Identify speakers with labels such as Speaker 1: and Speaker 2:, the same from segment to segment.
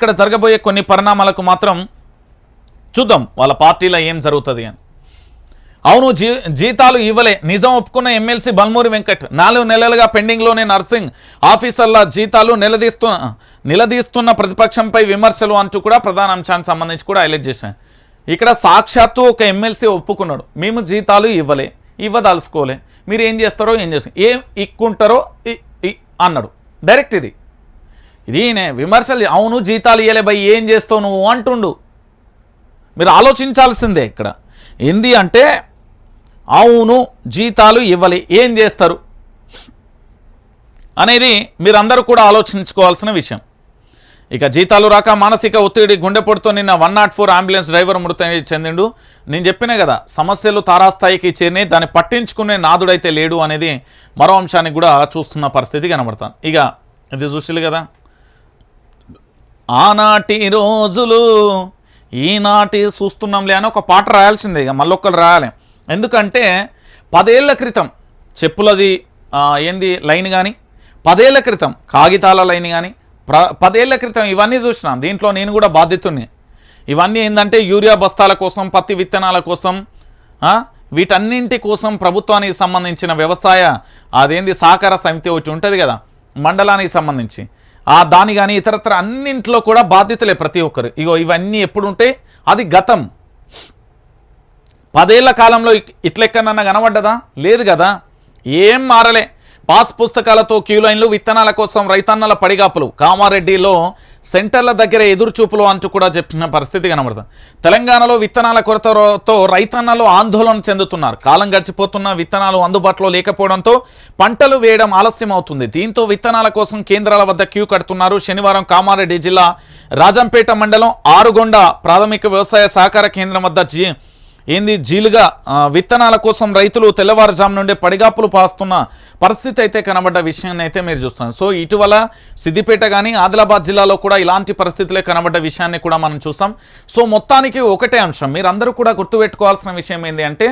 Speaker 1: ఇక్కడ జరగబోయే కొన్ని పరిణామాలకు మాత్రం చూద్దాం వాళ్ళ పార్టీలో ఏం జరుగుతుంది అని. అవును జీ జీతాలు ఇవ్వలే. నిజం ఒప్పుకున్న ఎమ్మెల్సీ బల్మూరి వెంకట్ నాలుగు నెలలుగా పెండింగ్లోనే నర్సింగ్ ఆఫీసర్ల జీతాలు నిలదీస్తున్న నిలదీస్తున్న ప్రతిపక్షంపై విమర్శలు అంటూ కూడా ప్రధాన అంశానికి సంబంధించి కూడా హైలైట్ చేశాను ఇక్కడ సాక్షాత్తు ఒక ఎమ్మెల్సీ ఒప్పుకున్నాడు. మేము జీతాలు ఇవ్వలే ఇవ్వదలుచుకోలే. మీరు ఏం చేస్తారో ఏం చేస్తారు ఏం ఇక్కుంటారో ఇ- ఇ- అన్నాడు. డైరెక్ట్ ఇది. ఇది విమర్శలు అవును జీతాలు ఇవ్వలే భయ్ ఏం చేస్తావు నువ్వు అంటుండు. మీరు ఆలోచించాల్సిందే ఇక్కడ. ఏంది అంటే అవును జీతాలు ఇవ్వలే ఏం చేస్తారు? అనేది మీరందరూ కూడా ఆలోచించుకోవాల్సిన విషయం. ఇక జీతాలు రాక మానసిక ఒత్తిడి గుండెపోటుతో నిన్న one nought four ambulance driver మృతి చెందిండు. నేను చెప్పినా కదా సమస్యలు తారాస్థాయికి చేరినాయి దాన్ని పట్టించుకునే నాదుడైతే లేడు అనేది మరో అంశానికి కూడా చూస్తున్న పరిస్థితి కనబడతాను ఇక ఇది చూసిలు కదా. ఆనాటి రోజులు ఈనాటి చూస్తున్నాంలే అని ఒక పాట రాయాల్సిందే ఇక మళ్ళొక్కరు రాయాలి. ఎందుకంటే పదేళ్ళ క్రితం చెప్పులది ఏంది లైన్ కానీ పదేళ్ళ క్రితం కాగితాల లైన్ కానీ ప్ర పదేళ్ళ క్రితం ఇవన్నీ చూసినాం. దీంట్లో నేను కూడా బాధితుని ఇవన్నీ ఏంటంటే యూరియా బస్తాల కోసం పత్తి విత్తనాల కోసం వీటన్నింటి కోసం ప్రభుత్వానికి సంబంధించిన వ్యవసాయ అదేంది సహకార సమితి ఒకటి ఉంటుంది కదా మండలానికి సంబంధించి. ఆ దాని కానీ ఇతరత్ర అన్నింట్లో కూడా బాధ్యతలే ప్రతి ఒక్కరు. ఇగో ఇవన్నీ ఎప్పుడు ఉంటే అది గతం. పదేళ్ళ కాలంలో ఇట్లెక్కనన్నా కనబడ్డదా? లేదు కదా ఏం మారలే. పాస్ పుస్తకాలతో క్యూ లైన్లు విత్తనాల కోసం రైతన్నల పడిగాపులు. కామారెడ్డిలో సెంటర్ల దగ్గర ఎదురుచూపులు అంటూ కూడా చెప్పిన పరిస్థితి కనబడుతుంది. తెలంగాణలో విత్తనాల కొరతతో రైతన్నలు ఆందోళన చెందుతున్నారు. కాలం గడిచిపోతున్న విత్తనాలు అందుబాటులో లేకపోవడంతో పంటలు వేయడం ఆలస్యం అవుతుంది దీంతో విత్తనాల కోసం కేంద్రాల వద్ద క్యూ కడుతున్నారు. శనివారం కామారెడ్డి జిల్లా రాజంపేట మండలం ఆరుగొండ ప్రాథమిక వ్యవసాయ సహకార కేంద్రం వద్ద జీ ఏంది? జీలుగా విత్తనాల కోసం రైతులు తెల్లవారుజాము నుండి పడిగాపులు పాస్తున్న పరిస్థితి అయితే కనబడ్డ విషయాన్ని అయితే మీరు చూస్తున్నారు. సో ఇటీవల సిద్దిపేట కానీ ఆదిలాబాద్ జిల్లాలో కూడా ఇలాంటి పరిస్థితులే కనబడ్డ విషయాన్ని కూడా మనం చూసాం. సో మొత్తానికి ఒకటే అంశం మీరందరూ కూడా గుర్తుపెట్టుకోవాల్సిన విషయం ఏంటి అంటే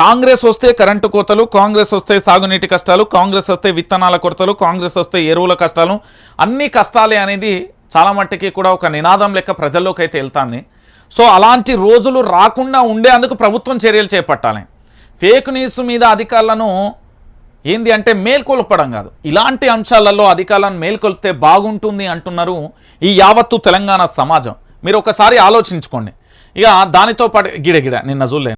Speaker 1: కాంగ్రెస్ వస్తే కరెంటు కోతలు కాంగ్రెస్ వస్తే సాగునీటి కష్టాలు కాంగ్రెస్ వస్తే విత్తనాల కొరతలు కాంగ్రెస్ వస్తే ఎరువుల కష్టాలు అన్ని కష్టాలే అనేది చాలా మట్టుకి కూడా ఒక నినాదం లెక్క ప్రజల్లోకి అయితే వెళ్తాంది. సో అలాంటి రోజులు రాకుండా ఉండేందుకు ప్రభుత్వం చర్యలు చేపట్టాలి. ఫేక్ న్యూస్ మీద అధికారులను ఏంది అంటే మేల్కొల్పడం కాదు. ఇలాంటి అంశాలలో అధికారులను మేల్కొల్పితే బాగుంటుంది అంటున్నారు ఈ యావత్తు తెలంగాణ సమాజం. మీరు ఒకసారి ఆలోచించుకోండి. ఇక దానితో పాటు గిడగిడ నిన్న చూడలేదు